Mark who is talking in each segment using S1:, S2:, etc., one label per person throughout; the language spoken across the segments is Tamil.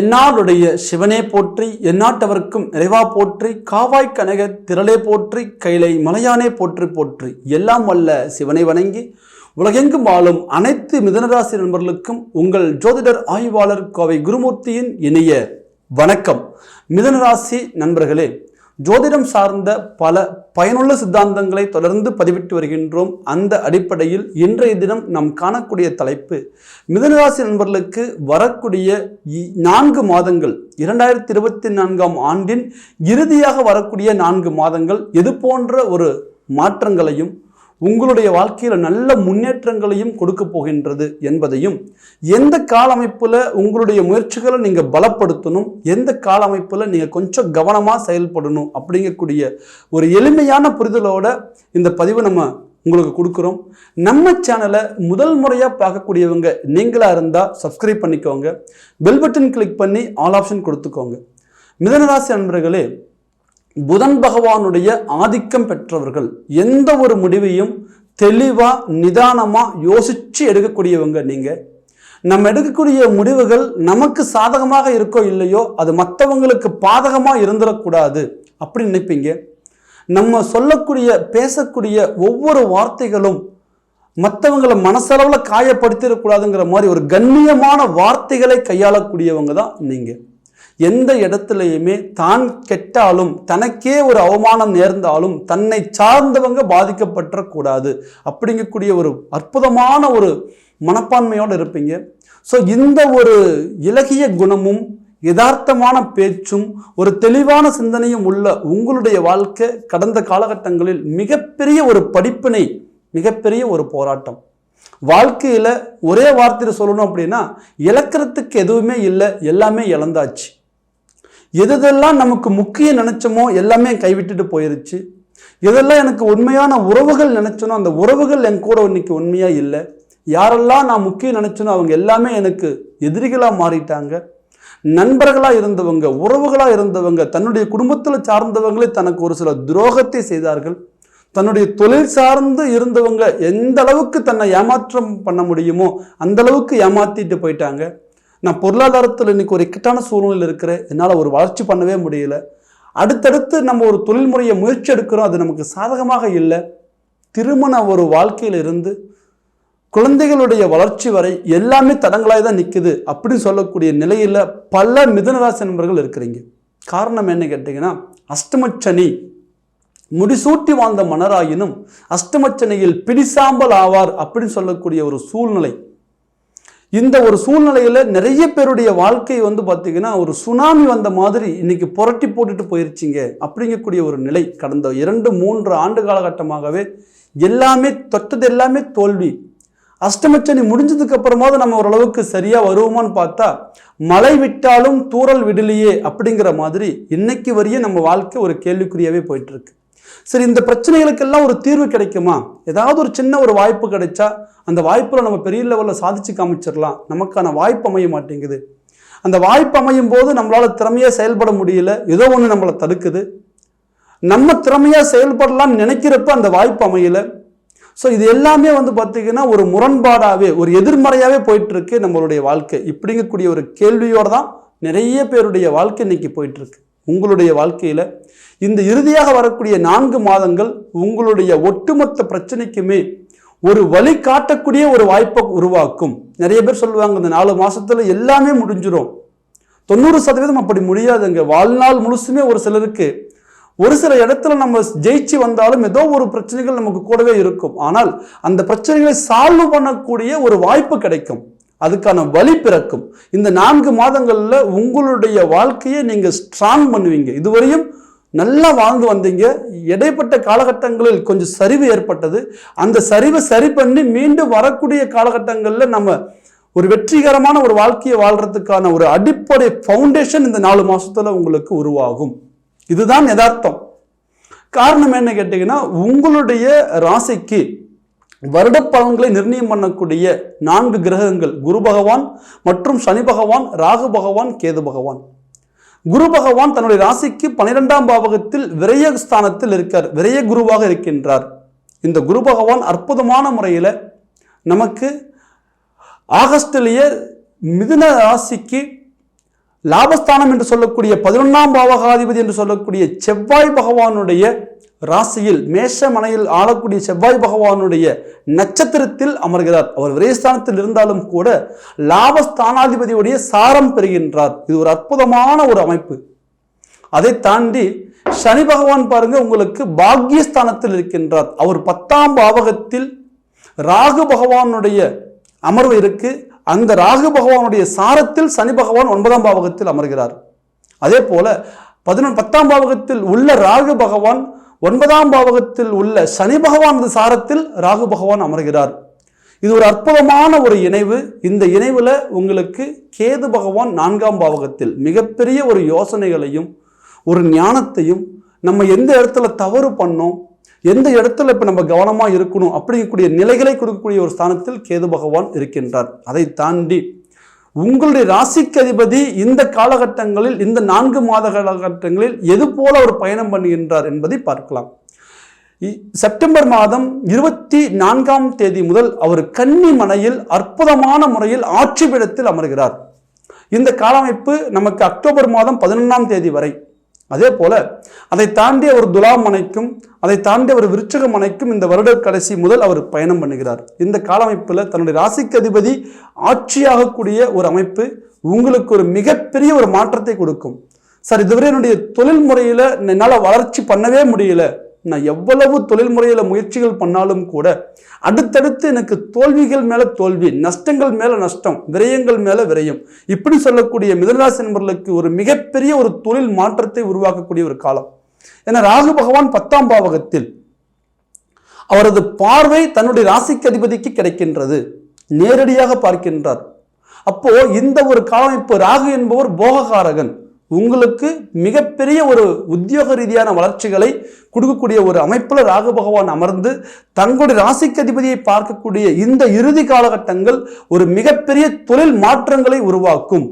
S1: தென்னாடுடைய சிவனே போற்றி எந்நாட்டவர்க்கும் நிறைவா போற்றி காவாய் கனக திரளே போற்றி கைலை மலையானே போற்றி போற்றி. எல்லாம் வல்ல சிவனை வணங்கி உலகெங்கும் வாழும் அனைத்து மிதனராசி நண்பர்களுக்கும் உங்கள் ஜோதிடர் ஆய்வாளர் கோவை குருமூர்த்தியின் இனிய வணக்கம். மிதனராசி நண்பர்களே ஜோதிடம் சார்ந்த பல பயனுள்ள சித்தாந்தங்களை தொடர்ந்து பதிவிட்டு வருகின்றோம். அந்த அடிப்படையில் இன்றைய தினம் நாம் காணக்கூடிய தலைப்பு மிதனராசி நண்பர்களுக்கு வரக்கூடிய நான்கு மாதங்கள் இரண்டாயிரத்தி இருபத்தி நான்காம் ஆண்டின் இறுதியாக வரக்கூடிய நான்கு மாதங்கள் எது போன்ற ஒரு மாற்றங்களையும் உங்களுடைய வாழ்க்கையில் நல்ல முன்னேற்றங்களையும் கொடுக்க போகின்றது என்பதையும் எந்த கால அமைப்பில் உங்களுடைய முயற்சிகளை நீங்கள் பலப்படுத்தணும் எந்த கால அமைப்பில் நீங்கள் கொஞ்சம் கவனமாக செயல்படணும் அப்படிங்கக்கூடிய ஒரு எளிமையான புரிதலோட இந்த பதிவை நம்ம உங்களுக்கு கொடுக்குறோம். நம்ம சேனலை முதல் முறையாக பார்க்கக்கூடியவங்க நீங்களாக இருந்தால் சப்ஸ்கிரைப் பண்ணிக்கோங்க. பெல் பட்டன் கிளிக் பண்ணி ஆல் ஆப்ஷன் கொடுத்துக்கோங்க. மிதனராசி அன்பர்களே புதன் பகவானுடைய ஆதிக்கம் பெற்றவர்கள் எந்த ஒரு முடிவையும் தெளிவாக நிதானமாக யோசித்து எடுக்கக்கூடியவங்க நீங்கள் நம்ம எடுக்கக்கூடிய முடிவுகள் நமக்கு சாதகமாக இருக்கோ இல்லையோ அது மற்றவங்களுக்கு பாதகமாக இருந்துடக்கூடாது அப்படின்னு நினைப்பீங்க. நம்ம சொல்லக்கூடிய பேசக்கூடிய ஒவ்வொரு வார்த்தைகளும் மற்றவங்களை மனசளவில் காயப்படுத்திடக்கூடாதுங்கிற மாதிரி ஒரு கண்ணியமான வார்த்தைகளை கையாளக்கூடியவங்க தான் நீங்கள் எந்த இடத்துலையுமே தான் கெட்டாலும் தனக்கே ஒரு அவமானம் நேர்ந்தாலும் தன்னை சார்ந்தவங்க பாதிக்கப்பட்டக்கூடாது அப்படிங்கக்கூடிய ஒரு அற்புதமான ஒரு மனப்பான்மையோடு இருப்பீங்க. ஸோ இந்த ஒரு இலகிய குணமும் யதார்த்தமான பேச்சும் ஒரு தெளிவான சிந்தனையும் உள்ள உங்களுடைய வாழ்க்கை கடந்த காலகட்டங்களில் மிகப்பெரிய ஒரு படிப்பினை மிகப்பெரிய ஒரு போராட்டம். வாழ்க்கையில் ஒரே வார்த்தையில் சொல்லணும் அப்படின்னா இழக்கிறதுக்கு எதுவுமே இல்லை எல்லாமே இழந்தாச்சு. எதெல்லாம் நமக்கு முக்கியம் நினைச்சோமோ எல்லாமே கைவிட்டுட்டு போயிருச்சு. எதெல்லாம் எனக்கு உண்மையான உறவுகள் நினைச்சனோ அந்த உறவுகள் என் கூட இன்னைக்கு உண்மையாக இல்லை. யாரெல்லாம் நான் முக்கியம் நினைச்சனோ அவங்க எல்லாமே எனக்கு எதிரிகளாக மாறிட்டாங்க. நண்பர்களாக இருந்தவங்க உறவுகளாக இருந்தவங்க தன்னுடைய குடும்பத்தில் சார்ந்தவங்களே தனக்கு ஒரு சில துரோகத்தை செய்தார்கள். தன்னுடைய தொழில் சார்ந்து இருந்தவங்க எந்த அளவுக்கு தன்னை ஏமாற்றம் பண்ண முடியுமோ அந்த அளவுக்கு ஏமாத்திட்டு போயிட்டாங்க. நான் பொருளாதாரத்தில் இன்னைக்கு ஒரு இக்கட்டான சூழ்நிலையில் இருக்கிறேன் என்னால் ஒரு வளர்ச்சி பண்ணவே முடியல. அடுத்தடுத்து நம்ம ஒரு தொழில் முறையை முயற்சி எடுக்கிறோம் அது நமக்கு சாதகமாக இல்லை. திருமண ஒரு வாழ்க்கையில் இருந்து குழந்தைகளுடைய வளர்ச்சி வரை எல்லாமே தடங்களாய் தான் நிற்குது அப்படின்னு சொல்லக்கூடிய நிலையில் பல மிதனராசி நண்பர்கள் இருக்கிறீங்க. காரணம் என்ன கேட்டிங்கன்னா அஷ்டமச்சனி முடிசூட்டி வாழ்ந்த மன்னராயினும் அஷ்டமச்சனையில் பிடிசாம்பல் ஆவார் அப்படின்னு சொல்லக்கூடிய ஒரு சூழ்நிலை இந்த ஒரு சூழ்நிலையில் நிறைய பேருடைய வாழ்க்கை வந்து பார்த்திங்கன்னா ஒரு சுனாமி வந்த மாதிரி இன்னைக்கு புரட்டி போட்டுட்டு போயிருச்சிங்க. அப்படிங்கக்கூடிய ஒரு நிலை கடந்த இரண்டு மூன்று ஆண்டு காலகட்டமாகவே எல்லாமே தொட்டது எல்லாமே தோல்வி. அஷ்டமச்சனி முடிஞ்சதுக்கு அப்புறமாவது நம்ம ஓரளவுக்கு சரியாக வருவோமான்னு பார்த்தா மழை விட்டாலும் தூறல் விடலையே அப்படிங்கிற மாதிரி இன்னைக்கு வரையே நம்ம வாழ்க்கை ஒரு கேள்விக்குறியாவே போயிட்டுருக்கு சரி இந்த பிரச்சனைகளுக்கெல்லாம் ஒரு தீர்வு கிடைக்குமா? ஏதாவது ஒரு சின்ன ஒரு வாய்ப்பு கிடைச்சா அந்த வாய்ப்பில் நம்ம பெரிய லெவலில் சாதிச்சு காமிச்சிடலாம். நமக்கான வாய்ப்பு அமைய மாட்டேங்குது. அந்த வாய்ப்பு அமையும் போது நம்மளால் திறமையாக செயல்பட முடியல. ஏதோ ஒன்று நம்மளை தடுக்குது. நம்ம திறமையாக செயல்படலாம்னு நினைக்கிறப்ப அந்த வாய்ப்பு அமையல. ஸோ இது எல்லாமே வந்து பார்த்திங்கன்னா ஒரு முரண்பாடாகவே ஒரு எதிர்மறையாகவே போயிட்டுருக்கு நம்மளுடைய வாழ்க்கை. இப்படிங்கக்கூடிய ஒரு கேள்வியோடு தான் நிறைய பேருடைய வாழ்க்கை இன்னைக்கு போயிட்டுருக்கு. உங்களுடைய வாழ்க்கையில். இந்த இறுதியாக வரக்கூடிய நான்கு மாதங்கள் உங்களுடைய ஒட்டுமொத்த பிரச்சனைக்குமே ஒரு வழி காட்டக்கூடிய ஒரு வாய்ப்பை உருவாக்கும். நிறைய பேர் சொல்லுவாங்க இந்த நாலு மாதத்தில் எல்லாமே முடிஞ்சிடும் தொண்ணூறு சதவீதம் அப்படி முடியாதுங்க. வாழ்நாள் முழுசுமே ஒரு சிலருக்கு ஒரு சில இடத்துல நம்ம ஜெயிச்சு வந்தாலும் ஏதோ ஒரு பிரச்சனைகள் நமக்கு கூடவே இருக்கும். ஆனால் அந்த பிரச்சனைகளை சால்வ் பண்ணக்கூடிய ஒரு வாய்ப்பு கிடைக்கும். அதுக்கான வழி பிறக்கும். இந்த நான்கு மாதங்களில் உங்களுடைய வாழ்க்கையை நீங்கள் ஸ்ட்ராங் பண்ணுவீங்க. இதுவரையும் நல்லா வாழ்ந்து வந்தீங்க. இடைப்பட்ட காலகட்டங்களில் கொஞ்சம் சரிவு ஏற்பட்டது. அந்த சரிவை சரி பண்ணி மீண்டும் வரக்கூடிய காலகட்டங்களில் நம்ம ஒரு வெற்றிகரமான ஒரு வாழ்க்கையை வாழ்கிறதுக்கான ஒரு அடிப்படை ஃபவுண்டேஷன் இந்த நாலு மாதத்தில் உங்களுக்கு உருவாகும். இதுதான் யதார்த்தம். காரணம் என்ன கேட்டிங்கன்னா உங்களுடைய ராசிக்கு வருட பலன்களை நிர்ணயம் பண்ணக்கூடிய நான்கு கிரகங்கள் குரு பகவான் மற்றும் சனி பகவான் ராகு பகவான் கேது பகவான். குரு பகவான் தன்னுடைய ராசிக்கு பனிரெண்டாம் பாவகத்தில் விரைய ஸ்தானத்தில் இருக்கார். விரைய குருவாக இருக்கின்றார். இந்த குரு பகவான் அற்புதமான முறையில் நமக்கு ஆகஸ்டிலேயே மிதுன ராசிக்கு லாபஸ்தானம் என்று சொல்லக்கூடிய பதினொன்றாம் பாவகாதிபதி என்று சொல்லக்கூடிய செவ்வாய் பகவானுடைய ராசியில் மேஷ மனையில் ஆளக்கூடிய செவ்வாய் பகவானுடைய நட்சத்திரத்தில் அமர்கிறார். அவர் விரயஸ்தானத்தில் இருந்தாலும் கூட லாபஸ்தானாதிபதியுடைய சாரம் பெறுகின்றார். இது ஒரு அற்புதமான ஒரு அமைப்பு. அதை தாண்டி சனி பகவான் பாருங்க உங்களுக்கு பாக்யஸ்தானத்தில் இருக்கின்றார். அவர் பத்தாம் பாவகத்தில் ராகு பகவானுடைய அமர்வு இருக்கு. அந்த ராகு பகவானுடைய சாரத்தில் சனி பகவான் ஒன்பதாம் பாவகத்தில் அமர்கிறார். அதே போல பதினொன்று பத்தாம் பாவகத்தில் உள்ள ராகு பகவான் ஒன்பதாம் பாவகத்தில் உள்ள சனி பகவானது சாரத்தில் ராகு பகவான் அமர்கிறார். இது ஒரு அற்புதமான ஒரு இணைவு. இந்த இணைவில் உங்களுக்கு கேது பகவான் நான்காம் பாவகத்தில் மிகப்பெரிய ஒரு யோசனைகளையும் ஒரு ஞானத்தையும் நம்ம எந்த இடத்துல தவறு பண்ணோம் எந்த இடத்துல இப்போ நம்ம கவனமாக இருக்கணும் அப்படிங்கக்கூடிய நிலைகளை கொடுக்கக்கூடிய ஒரு ஸ்தானத்தில் கேது பகவான் இருக்கின்றார். அதை தாண்டி உங்களுடைய ராசிக்கு அதிபதி இந்த காலகட்டங்களில் இந்த நான்கு மாத காலகட்டங்களில் எது போல ஒரு பயணம் பண்ணுகின்றார் என்பதை பார்க்கலாம். செப்டம்பர் மாதம் இருபத்தி நான்காம் தேதி முதல் அவர் கன்னி மனையில் அற்புதமான முறையில் ஆட்சி பீடத்தில் அமர்கிறார். இந்த காலமைப்பு நமக்கு அக்டோபர் மாதம் பதினொன்றாம் தேதி வரை அதே போல அதை தாண்டிய ஒரு துலாம் மனைக்கும் அதை தாண்டிய ஒரு விருச்சக மனைக்கும் இந்த வருட கடைசி முதல் அவர் பயணம் பண்ணுகிறார். இந்த காலமைப்பில் தன்னுடைய ராசிக்கு அதிபதி ஆட்சியாகக்கூடிய ஒரு அமைப்பு உங்களுக்கு ஒரு மிகப்பெரிய ஒரு மாற்றத்தை கொடுக்கும். சார் இதுவரை என்னுடைய தொழில் முறையில் என்னால் வளர்ச்சி பண்ணவே முடியல. நான் எவ்வளவு தொழில் முறையில் முயற்சிகள் பண்ணாலும் கூட அடுத்தடுத்து எனக்கு தோல்விகள் மேலே தோல்வி நஷ்டங்கள் மேலே நஷ்டம் விரயங்கள் மேலே விரயம் இப்படி சொல்லக்கூடிய மிதனராசி நண்பர்களுக்கு ஒரு மிகப்பெரிய ஒரு தொழில் மாற்றத்தை உருவாக்கக்கூடிய ஒரு காலம். ஏன்னா ராகு பகவான் பத்தாம் பாவகத்தில் அவரது பார்வை தன்னுடைய ராசிக்கு அதிபதிக்கு கிடைக்கின்றது. நேரடியாக பார்க்கின்றார். அப்போ இந்த ஒரு காலம் இப்போ ராகு என்பவர் போககாரகன். உங்களுக்கு மிகப்பெரிய ஒரு உத்தியோக ரீதியான வளர்ச்சிகளை கொடுக்கக்கூடிய ஒரு அமைப்பில் ராகு பகவான் அமர்ந்து தங்களுடைய ராசிக்கு அதிபதியை பார்க்கக்கூடிய இந்த இறுதி காலகட்டங்கள் ஒரு மிகப்பெரிய தொழில் மாற்றங்களை உருவாக்கும்.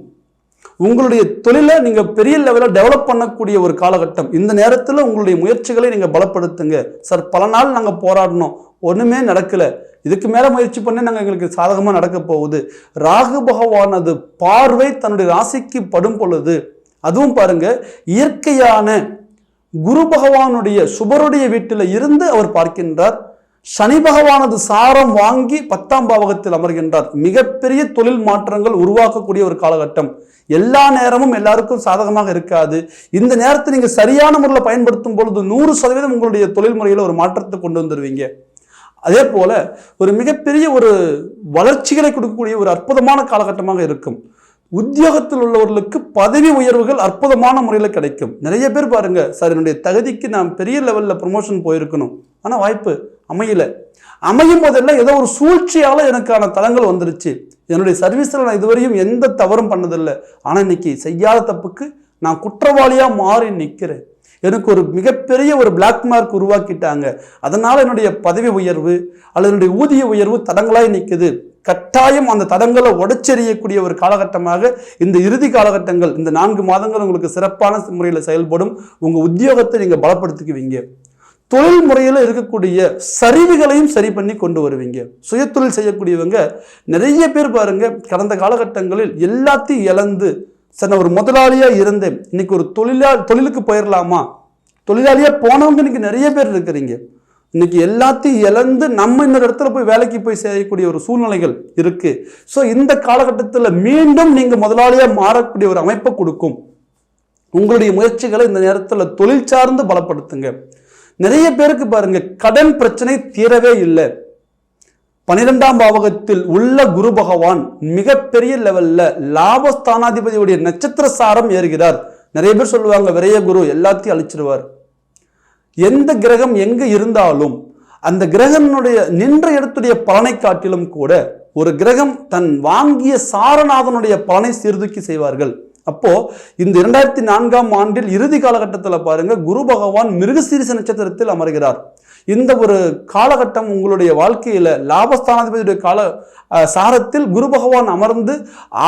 S1: உங்களுடைய தொழிலை நீங்கள் பெரிய லெவலில் டெவலப் பண்ணக்கூடிய ஒரு காலகட்டம். இந்த நேரத்தில் உங்களுடைய முயற்சிகளை நீங்கள் பலப்படுத்துங்க. சார் பல நாள் நாங்கள் போராடினோம். ஒன்றுமே நடக்கல. இதுக்கு மேலே முயற்சி பண்ணி நாங்கள் எங்களுக்கு சாதகமாக நடக்க போகுது. ராகு பகவானது பார்வை தன்னுடைய ராசிக்கு படும் பொழுது அதுவும் பாருங்க இயற்கையான குரு பகவானுடைய சுபருடைய வீட்டில் இருந்து அவர் பார்க்கின்றார். சனி பகவானது சாரம் வாங்கி பத்தாம் பாவகத்தில் அமர்கின்றார். மிகப்பெரிய தொழில் மாற்றங்கள் உருவாக்கக்கூடிய ஒரு காலகட்டம். எல்லா நேரமும் எல்லாருக்கும் சாதகமாக இருக்காது. இந்த நேரத்தை நீங்கள் சரியான முறையில் பயன்படுத்தும் பொழுது நூறு சதவீதம் உங்களுடைய தொழில் முறையில் ஒரு மாற்றத்தை கொண்டு வந்துருவீங்க. அதே போல ஒரு மிகப்பெரிய ஒரு வளர்ச்சிகளை கொடுக்கக்கூடிய ஒரு அற்புதமான காலகட்டமாக இருக்கும். உத்தியோகத்தில் உள்ளவர்களுக்கு பதவி உயர்வுகள் அற்புதமான முறையில் கிடைக்கும். நிறைய பேர் பாருங்க சார் என்னுடைய தகுதிக்கு நான் பெரிய லெவலில் ப்ரொமோஷன் போயிருக்கணும். ஆனால் வாய்ப்பு அமையல. அமையும் போதெல்லாம் ஏதோ ஒரு சூழ்ச்சியால் எனக்கான தளங்கள் வந்துருச்சு. என்னுடைய சர்வீஸில் நான் இதுவரையும் எந்த தவறும் பண்ணதில்லை. ஆனால் இன்னைக்கு செய்யாத தப்புக்கு நான் குற்றவாளியாக மாறி நிற்கிறேன் எனக்கு ஒரு மிகப்பெரிய ஒரு பிளாக் மார்க் உருவாக்கிட்டாங்க. அதனால் என்னுடைய பதவி உயர்வு அல்லது என்னுடைய ஊதிய உயர்வு தடங்களாய் நிற்குது கட்டாயம் அந்த தடங்களை உடச்செறியக்கூடிய ஒரு காலகட்டமாக இந்த இறுதி காலகட்டங்கள் இந்த நான்கு மாதங்கள் உங்களுக்கு சிறப்பான முறையில் செயல்படும். உங்கள் உத்தியோகத்தை நீங்கள் பலப்படுத்திக்குவீங்க. தொழில் முறையில் இருக்கக்கூடிய சரிவுகளையும் சரி பண்ணி கொண்டு வருவீங்க. சுயத்தொழில் செய்யக்கூடியவங்க நிறைய பேர் பாருங்க கடந்த காலகட்டங்களில் எல்லாத்தையும் இழந்து சரி நான் ஒரு முதலாளியாக இருந்தேன். இன்னைக்கு ஒரு தொழிலா தொழிலுக்கு போயிடலாமா தொழிலாளியாக போனவங்க இன்னைக்கு நிறைய பேர் இருக்கிறீங்க. இன்னைக்கு எல்லாத்தையும் இழந்து நம்ம இன்னொரு இடத்துல போய் வேலைக்கு போய் செய்யக்கூடிய ஒரு சூழ்நிலைகள் இருக்கு. ஸோ இந்த காலகட்டத்தில் மீண்டும் நீங்க முதலாளியாக மாறக்கூடிய ஒரு அமைப்பை கொடுக்கும். உங்களுடைய முயற்சிகளை இந்த நேரத்தில் தொழில் சார்ந்து பலப்படுத்துங்க. நிறைய பேருக்கு பாருங்க கடன் பிரச்சனை தீரவே இல்லை. பனிரெண்டாம் பாவகத்தில் உள்ள குரு பகவான் மிகப்பெரிய லெவல்ல லாபஸ்தானாதிபதியுடைய நட்சத்திர சாரம் ஏறுகிறார். நிறைய பேர் சொல்லுவாங்க விரைய குரு எல்லாத்தையும் அழிச்சிருவார். எந்த கிரகம் எங்கு இருந்தாலும் அந்த கிரகனுடைய நின்ற இடத்துடைய பலனை காட்டிலும் கூட ஒரு கிரகம் தன் வாங்கிய சாரநாதனுடைய பலனை சீர்தூக்கி செய்வார்கள். அப்போ இந்த இரண்டாயிரத்தி நான்காம் ஆண்டில் இறுதி காலகட்டத்தில் பாருங்க குரு பகவான் மிருகசீரிச நட்சத்திரத்தில் அமர்கிறார். இந்த ஒரு காலகட்டம் உங்களுடைய வாழ்க்கையில லாபஸ்தானாதிபதியுடைய கால சாரத்தில் குரு பகவான் அமர்ந்து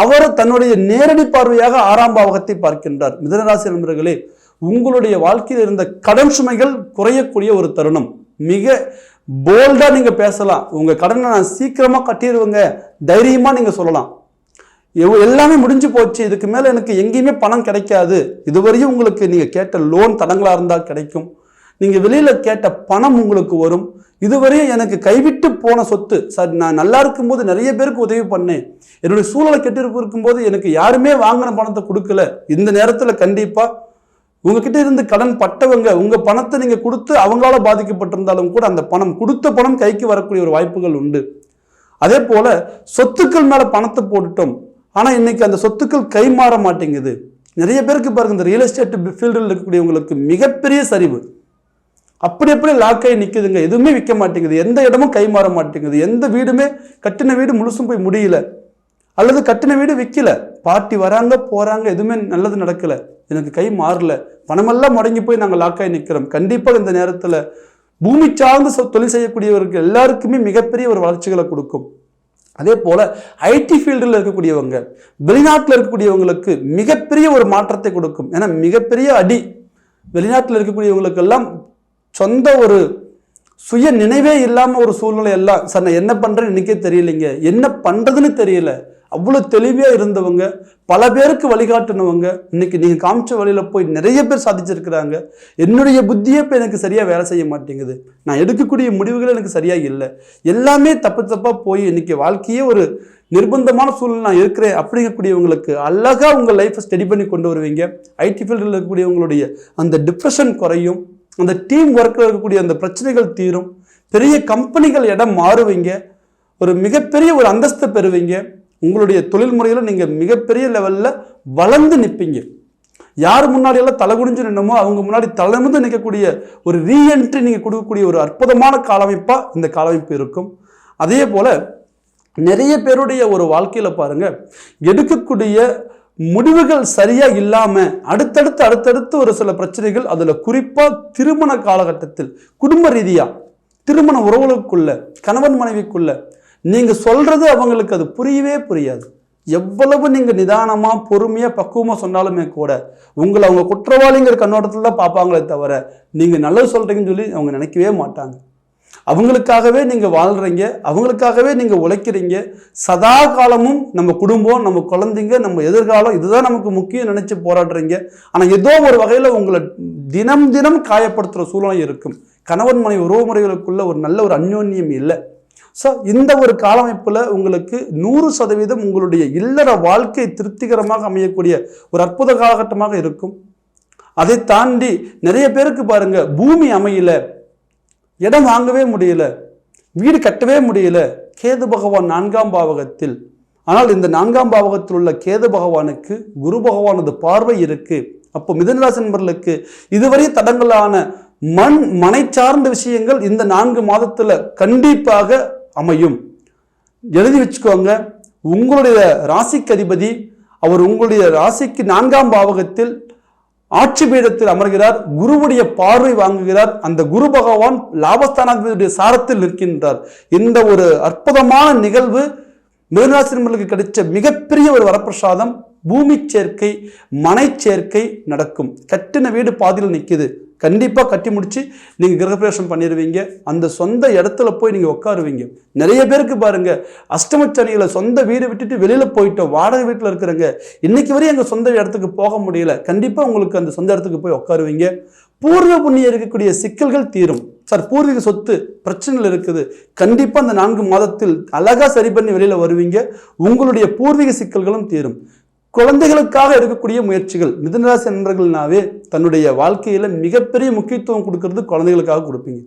S1: அவர் தன்னுடைய நேரடி பார்வையாக ஆறாம் பாவகத்தை பார்க்கின்றார். மிதனராசி நண்பர்களே உங்களுடைய வாழ்க்கையில் இருந்த கடன் சுமைகள் குறையக்கூடிய ஒரு தருணம். மிக போல்டாக நீங்கள் பேசலாம். உங்கள் கடனை நான் சீக்கிரமாக கட்டிடுவேங்க. தைரியமாக நீங்கள் சொல்லலாம். எவ்- எல்லாமே முடிஞ்சு போச்சு. இதுக்கு மேலே எனக்கு எங்கேயுமே பணம் கிடைக்காது. இதுவரையும் உங்களுக்கு நீங்கள் கேட்ட லோன் தடங்களாக இருந்தால் கிடைக்கும். நீங்கள் வெளியில் கேட்ட பணம் உங்களுக்கு வரும். இதுவரையும் எனக்கு கைவிட்டு போன சொத்து சார் நான் நல்லா இருக்கும்போது நிறைய பேருக்கு உதவி பண்ணேன். என்னுடைய சூழலை கெட்டு இருக்கும்போது எனக்கு யாருமே வாங்கின பணத்தை கொடுக்கல. இந்த நேரத்தில் கண்டிப்பாக உங்ககிட்ட இருந்து கடன் பட்டவங்க உங்க பணத்தை நீங்க கொடுத்து அவங்களால பாதிக்கப்பட்டிருந்தாலும் கூட அந்த பணம் கொடுத்த பணம் கைக்கு வரக்கூடிய ஒரு வாய்ப்புகள் உண்டு. அதே போல சொத்துக்கள் மேல பணத்தை போட்டுட்டோம். ஆனா இன்னைக்கு அந்த சொத்துக்கள் கை மாற மாட்டேங்குது. நிறைய பேருக்கு பாருங்க இந்த ரியல் எஸ்டேட் ஃபீல்டில் இருக்கக்கூடியவங்களுக்கு மிகப்பெரிய சரிவு. அப்படி அப்படி லாக் ஆகி எதுவுமே விற்க மாட்டேங்குது. எந்த இடமும் கை மாற மாட்டேங்குது. எந்த வீடுமே கட்டின வீடு முழுசும் போய் முடியல. அல்லது கட்டின வீடு விற்கல பார்ட்டி வராங்க போகிறாங்க எதுவுமே நல்லது நடக்கல. எனக்கு கை மாறல. பணமெல்லாம் முடங்கி போய் நாங்கள் லாக்காய் நிற்கிறோம் கண்டிப்பாக இந்த நேரத்தில் பூமி சார்ந்து சொ- தொழில் செய்யக்கூடியவர்கள் எல்லாருக்குமே மிகப்பெரிய ஒரு வளர்ச்சிகளை கொடுக்கும். அதே போல் ஐடி ஃபீல்டில் இருக்கக்கூடியவங்க வெளிநாட்டில் இருக்கக்கூடியவங்களுக்கு மிகப்பெரிய ஒரு மாற்றத்தை கொடுக்கும். ஏன்னா மிகப்பெரிய அடி வெளிநாட்டில் இருக்கக்கூடியவங்களுக்கெல்லாம் சொந்த ஒரு சுய நினைவே இல்லாமல் ஒரு சூழ்நிலை எல்லாம் சார் நான் என்ன பண்ணுறேன்னு எனக்கே தெரியலைங்க. என்ன பண்ணுறதுன்னு தெரியல. அவ்வளோ தெளிவாக இருந்தவங்க பல பேருக்கு வழிகாட்டினவங்க இன்னைக்கு நீங்கள் காமிச்ச வழியில் போய் நிறைய பேர் சாதிச்சிருக்கிறாங்க. என்னுடைய புத்தியே இப்போ எனக்கு சரியாக வேலை செய்ய மாட்டேங்குது. நான் எடுக்கக்கூடிய முடிவுகள் எனக்கு சரியாக இல்லை. எல்லாமே தப்பு தப்பாக போய் இன்னைக்கு வாழ்க்கையே ஒரு நிர்பந்தமான சூழ்நிலை நான் இருக்கிறேன் அப்படிங்கக்கூடியவங்களுக்கு அழகாக உங்கள் லைஃப்பை ஸ்டடி பண்ணி கொண்டு வருவீங்க. ஐடி ஃபீல்டில் இருக்கக்கூடியவங்களுடைய அந்த டிப்ரெஷன் குறையும். அந்த டீம் ஒர்க்கில் இருக்கக்கூடிய அந்த பிரச்சனைகள் தீரும். பெரிய கம்பெனிகள் இடம் மாறுவீங்க. ஒரு மிகப்பெரிய ஒரு அந்தஸ்தை பெறுவீங்க. உங்களுடைய தொழில் முறையில் நீங்கள் மிகப்பெரிய லெவலில் வளர்ந்து நிற்பீங்க யார் முன்னாடியெல்லாம் தலை குடிஞ்சு நின்னமோ அவங்க முன்னாடி தலைமுந்து நிற்கக்கூடிய ஒரு ரீஎன்ட்ரி நீங்கள் கொடுக்கக்கூடிய ஒரு அற்புதமான காலமைப்பாக இந்த காலமைப்பு இருக்கும். அதே போல் நிறைய பேருடைய ஒரு வாழ்க்கையில் பாருங்கள் எடுக்கக்கூடிய முடிவுகள் சரியாக இல்லாமல் அடுத்தடுத்து அடுத்தடுத்து ஒரு சில பிரச்சனைகள் அதில் குறிப்பாக திருமண காலகட்டத்தில் குடும்ப ரீதியாக திருமண உறவுகளுக்குள்ள கணவன் மனைவிக்குள்ள நீங்கள் சொல்கிறது அவங்களுக்கு அது புரியவே புரியாது. எவ்வளவு நீங்கள் நிதானமாக பொறுமையாக பக்குவமாக சொன்னாலுமே கூட உங்களை அவங்க குற்றவாளிங்கிற கண்ணோட்டத்தில் தான் பார்ப்பாங்களே தவிர நீங்கள் நல்லது சொல்கிறீங்கன்னு சொல்லி அவங்க நினைக்கவே மாட்டாங்க. அவங்களுக்காகவே நீங்கள் வாழ்கிறீங்க அவங்களுக்காகவே நீங்கள் உழைக்கிறீங்க சதா காலமும் நம்ம குடும்பம் நம்ம குழந்தைங்க நம்ம எதிர்காலம் இதுதான் நமக்கு முக்கியம் நினச்சி போராடுறீங்க. ஆனால் ஏதோ ஒரு வகையில் உங்களை தினம் தினம் காயப்படுத்துகிற சூழ்நிலை இருக்கும். கணவன் மனைவி உறவுமுறைகளுக்குள்ள ஒரு நல்ல ஒரு அந்யோன்யம் இல்லை. ஸோ இந்த ஒரு காலமைப்பில் உங்களுக்கு நூறு சதவீதம் உங்களுடைய இல்லற வாழ்க்கை திருப்திகரமாக அமையக்கூடிய ஒரு அற்புத காலகட்டமாக இருக்கும். அதை தாண்டி நிறைய பேருக்கு பாருங்க பூமி அமையல இடம் வாங்கவே முடியல வீடு கட்டவே முடியல கேது பகவான் நான்காம் பாவகத்தில். ஆனால் இந்த நான்காம் பாவகத்தில் உள்ள கேது பகவானுக்கு குரு பகவானது பார்வை இருக்கு. அப்போ மிதனராசி நண்பர்களுக்கு இதுவரை தடங்களான மண் மனை சார்ந்த விஷயங்கள் இந்த நான்கு மாதத்தில் கண்டிப்பாக அமையும். எழுதி வச்சுக்கோங்க உங்களுடைய ராசிக்கு அதிபதி அவர் உங்களுடைய ராசிக்கு நான்காம் பாவகத்தில் ஆட்சி பீடத்தில் அமர்கிறார் குருவுடைய பார்வை வாங்குகிறார் அந்த குரு பகவான் லாபஸ்தானாதிபதியுடைய சாரத்தில் நிற்கின்றார். இந்த ஒரு அற்புதமான நிகழ்வு மிருகராசினர்களுக்கு கிடைச்ச மிகப்பெரிய ஒரு வரப்பிரசாதம் பூமி சேர்க்கை மனை சேர்க்கை நடக்கும். கட்டின வீடு பாதியில் நிற்குது. கண்டிப்பாக கட்டி முடித்து நீங்கள் கிரகப்பிரவேசம் பண்ணிடுவீங்க அந்த சொந்த இடத்துல போய் நீங்கள் உட்காருவீங்க. நிறைய பேருக்கு பாருங்கள் அஷ்டமச்சனியில் சொந்த வீடு விட்டுட்டு வெளியில் போயிட்டோம் வாடகை வீட்டில் இருக்கிறவங்க இன்றைக்கி வரையும் எங்கள் சொந்த இடத்துக்கு போக முடியல. கண்டிப்பாக உங்களுக்கு அந்த சொந்த இடத்துக்கு போய் உட்காருவீங்க. பூர்வ புண்ணியம் இருக்கக்கூடிய சிக்கல்கள் தீரும். சார் பூர்வீக சொத்து பிரச்சனைகள் இருக்குது. கண்டிப்பாக அந்த நான்கு மாதத்தில் அழகாக சரி பண்ணி வெளியில் வருவீங்க. உங்களுடைய பூர்வீக சிக்கல்களும் தீரும். குழந்தைகளுக்காக எடுக்கக்கூடிய முயற்சிகள் மிதனராசி நண்பர்கள்னாவே தன்னுடைய வாழ்க்கையில் மிகப்பெரிய முக்கியத்துவம் கொடுக்கறது குழந்தைகளுக்காக கொடுப்பீங்க.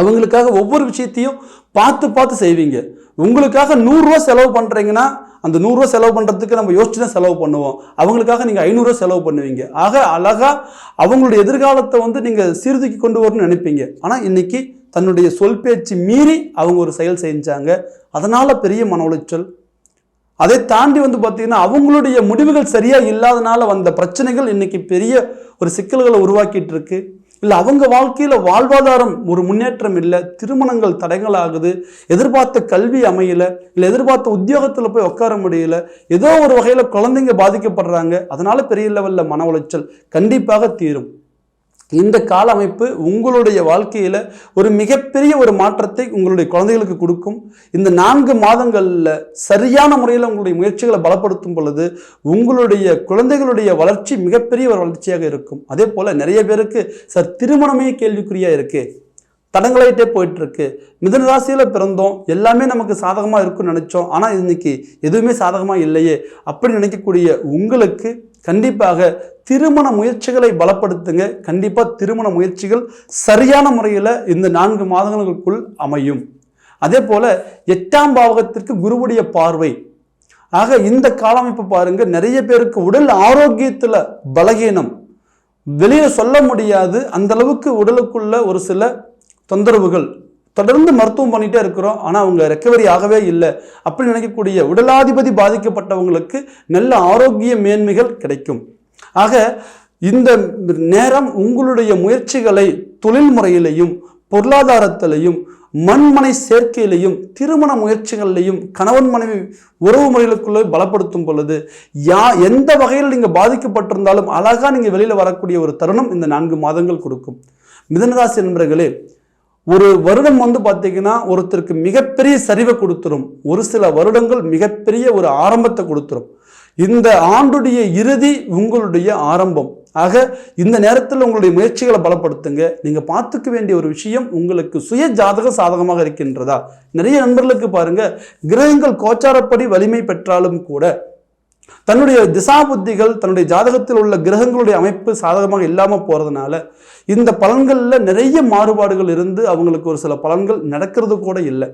S1: அவங்களுக்காக ஒவ்வொரு விஷயத்தையும் பார்த்து பார்த்து செய்வீங்க. உங்களுக்காக நூறுரூவா செலவு பண்ணுறீங்கன்னா அந்த நூறுரூவா செலவு பண்ணுறதுக்கு நம்ம யோசிச்சு தான் செலவு பண்ணுவோம். அவங்களுக்காக நீங்கள் ஐநூறுரூவா செலவு பண்ணுவீங்க. ஆக அழகாக அவங்களுடைய எதிர்காலத்தை வந்து நீங்கள் சீர்தூக்கி கொண்டு வரணும்னு நினைப்பீங்க. ஆனால் இன்றைக்கி தன்னுடைய சொல் பேச்சு மீறி அவங்க ஒரு செயல் செஞ்சாங்க. அதனால் பெரிய மன உளைச்சல் அதை தாண்டி வந்து பார்த்திங்கன்னா அவங்களுடைய முடிவுகள் சரியாக இல்லாதனால வந்த பிரச்சனைகள் இன்றைக்கி பெரிய ஒரு சிக்கல்களை உருவாக்கிட்டு இருக்கு இல்லை அவங்க வாழ்க்கையில் வாழ்வாதாரம் ஒரு முன்னேற்றம் இல்லை திருமணங்கள் தடைகள் ஆகுது எதிர்பார்த்த கல்வி அமையலை இல்லை எதிர்பார்த்த உத்தியோகத்தில் போய் உட்கார முடியல ஏதோ ஒரு வகையில் குழந்தைங்க பாதிக்கப்படுறாங்க. அதனால் பெரிய லெவலில் மன உளைச்சல் கண்டிப்பாக தீரும். இந்த கால அமைப்பு உங்களுடைய வாழ்க்கையில் ஒரு மிகப்பெரிய ஒரு மாற்றத்தை உங்களுடைய குழந்தைகளுக்கு கொடுக்கும். இந்த நான்கு மாதங்களில் சரியான முறையில் உங்களுடைய முயற்சிகளை பலப்படுத்தும் பொழுது உங்களுடைய குழந்தைகளுடைய வளர்ச்சி மிகப்பெரிய ஒரு வளர்ச்சியாக இருக்கும். அதே போல் நிறைய பேருக்கு சார் திருமணமே கேள்விக்குறியாக இருக்குது தடங்களாயிட்டே போயிட்டுருக்கு. மிதன ராசியில் பிறந்தோம். எல்லாமே நமக்கு சாதகமாக இருக்கும்னு நினச்சோம். ஆனால் இன்னைக்கு எதுவுமே சாதகமாக இல்லையே அப்படி நினைக்கக்கூடிய உங்களுக்கு கண்டிப்பாக திருமண முயற்சிகளை பலப்படுத்துங்க. கண்டிப்பாக திருமண முயற்சிகள் சரியான முறையில் இந்த நான்கு மாதங்களுக்குள் அமையும். அதே போல் எட்டாம் பாவகத்திற்கு குருவுடைய பார்வை. ஆக இந்த காலமைப்பு பாருங்கள் நிறைய பேருக்கு உடல் ஆரோக்கியத்தில் பலகீனம். வெளியே சொல்ல முடியாது. அந்த அளவுக்கு உடலுக்குள்ள ஒரு சில தொந்தரவுகள். தொடர்ந்து மருத்துவம் பண்ணிகிட்டே இருக்கிறோம். ஆனால் அவங்க ரெக்கவரி ஆகவே இல்லை. அப்படி நினைக்கக்கூடிய உடலாதிபதி பாதிக்கப்பட்டவங்களுக்கு நல்ல ஆரோக்கிய மேன்மைகள் கிடைக்கும். ஆக இந்த நேரம் உங்களுடைய முயற்சிகளை தொழில் முறையிலையும் பொருளாதாரத்திலையும் மண்மனை சேர்க்கையிலையும் திருமண முயற்சிகள்லையும் கணவன் மனைவி உறவு முறைகளுக்குள்ளே பலப்படுத்தும் பொழுது யா எந்த வகையில் நீங்கள் பாதிக்கப்பட்டிருந்தாலும் அழகாக நீங்கள் வெளியில் வரக்கூடிய ஒரு தருணம் இந்த நான்கு மாதங்கள் கொடுக்கும். மிதனராசி நண்பர்களே ஒரு வருடம் வந்து பார்த்தீங்கன்னா ஒருத்தருக்கு மிகப்பெரிய சரிவை கொடுத்துரும். ஒரு சில வருடங்கள் மிகப்பெரிய ஒரு ஆரம்பத்தை கொடுத்துரும். இந்த ஆண்டுடைய இறுதி உங்களுடைய ஆரம்பம். ஆக இந்த நேரத்தில் உங்களுடைய முயற்சிகளை பலப்படுத்துங்க. நீங்கள் பார்த்துக்க வேண்டிய ஒரு விஷயம் உங்களுக்கு சுய ஜாதக சாதகமாக இருக்கின்றதா? நிறைய நண்பர்களுக்கு பாருங்கள் கிரகங்கள் கோச்சாரப்படி வலிமை பெற்றாலும் கூட தன்னுடைய திசா புத்திகள் தன்னுடைய ஜாதகத்தில் உள்ள கிரகங்களுடைய அமைப்பு சாதகமாக இல்லாமல் போகிறதுனால இந்த பலன்களில் நிறைய மாறுபாடுகள் இருந்து அவங்களுக்கு ஒரு சில பலன்கள் நடக்கிறது கூட இல்லை.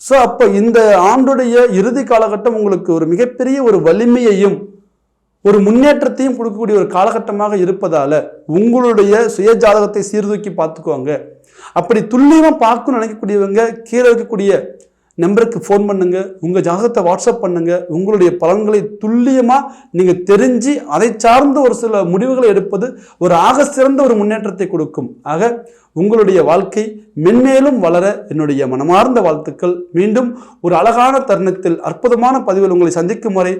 S1: ஸோ அப்போ இந்த ஆண்டுடைய இறுதி காலகட்டம் உங்களுக்கு ஒரு மிகப்பெரிய ஒரு வலிமையையும் ஒரு முன்னேற்றத்தையும் கொடுக்கக்கூடிய ஒரு காலகட்டமாக இருப்பதால் உங்களுடைய சுய ஜாதகத்தை சீர்தூக்கி பார்த்துக்குவாங்க அப்படி துல்லியமாக பார்க்கணும்னு நினைக்கக்கூடியவங்க கீழே இருக்கக்கூடிய நம்பருக்கு ஃபோன் பண்ணுங்க. உங்கள் ஜாதகத்தை வாட்ஸ்அப் பண்ணுங்க. உங்களுடைய பலன்களை துல்லியமாக நீங்கள் தெரிஞ்சு அதை சார்ந்த ஒரு சில முடிவுகளை எடுப்பது ஒரு ஆக சிறந்த ஒரு முன்னேற்றத்தை கொடுக்கும். ஆக உங்களுடைய வாழ்க்கை மென்மேலும் வளர என்னுடைய மனமார்ந்த வாழ்த்துக்கள். மீண்டும் ஒரு அழகான தருணத்தில் அற்புதமான பதிவில் உங்களை சந்திக்கும் வரை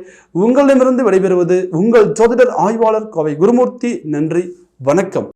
S1: உங்களிடமிருந்து விடைபெறுவது உங்கள் ஜோதிடர் ஆய்வாளர் கோவை குருமூர்த்தி. நன்றி வணக்கம்.